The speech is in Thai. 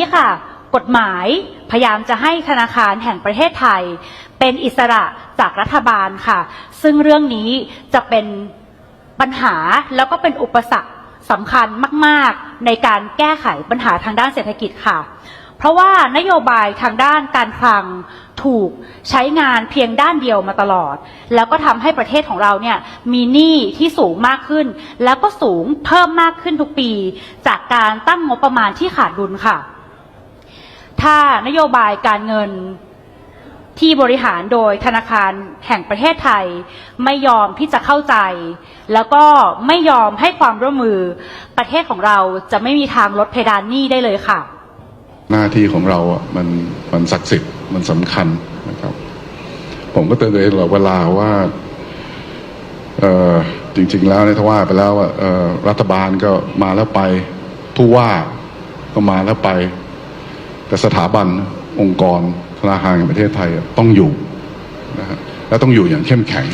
นี้ค่ะ กฎหมายพยายามจะให้ธนาคารแห่งประเทศไทย เป็นอิสระจากรัฐบาลค่ะ ซึ่งเรื่องนี้จะเป็นปัญหาแล้วก็เป็นอุปสรรคสำคัญมาก ๆ ในการแก้ไขปัญหาทางด้านเศรษฐกิจค่ะ เพราะว่านโยบายทางด้านการคลังถูกใช้งานเพียงด้านเดียวมาตลอด แล้วก็ทำให้ประเทศของเราเนี่ยมีหนี้ที่สูงมากขึ้น แล้วก็สูงเพิ่มมากขึ้นทุกปี จากการตั้งงบประมาณที่ขาดดุลค่ะ ถ้านโยบายการเงินที่บริหารโดยธนาคารแห่งประเทศไทย ไม่ยอมที่จะเข้าใจ แล้วก็ไม่ยอมให้ความร่วมมือประเทศของเราจะไม่มีทางลดเพดานหนี้ได้เลยค่ะ หน้าที่ของเราอะมันมันศักดิ์สิทธิ์มันสำคัญนะครับ ผมก็เตือนตัวเองตลอดเวลาว่าเออจริง ๆ แล้วเนี่ยถ้าว่าไปแล้วอะรัฐบาลก็มาแล้วไปผู้ว่าก็มาแล้วไป แต่สถาบันองค์กรธนาคารแห่งประเทศไทยต้องอยู่นะฮะและต้องอยู่อย่างเข้มแข็ง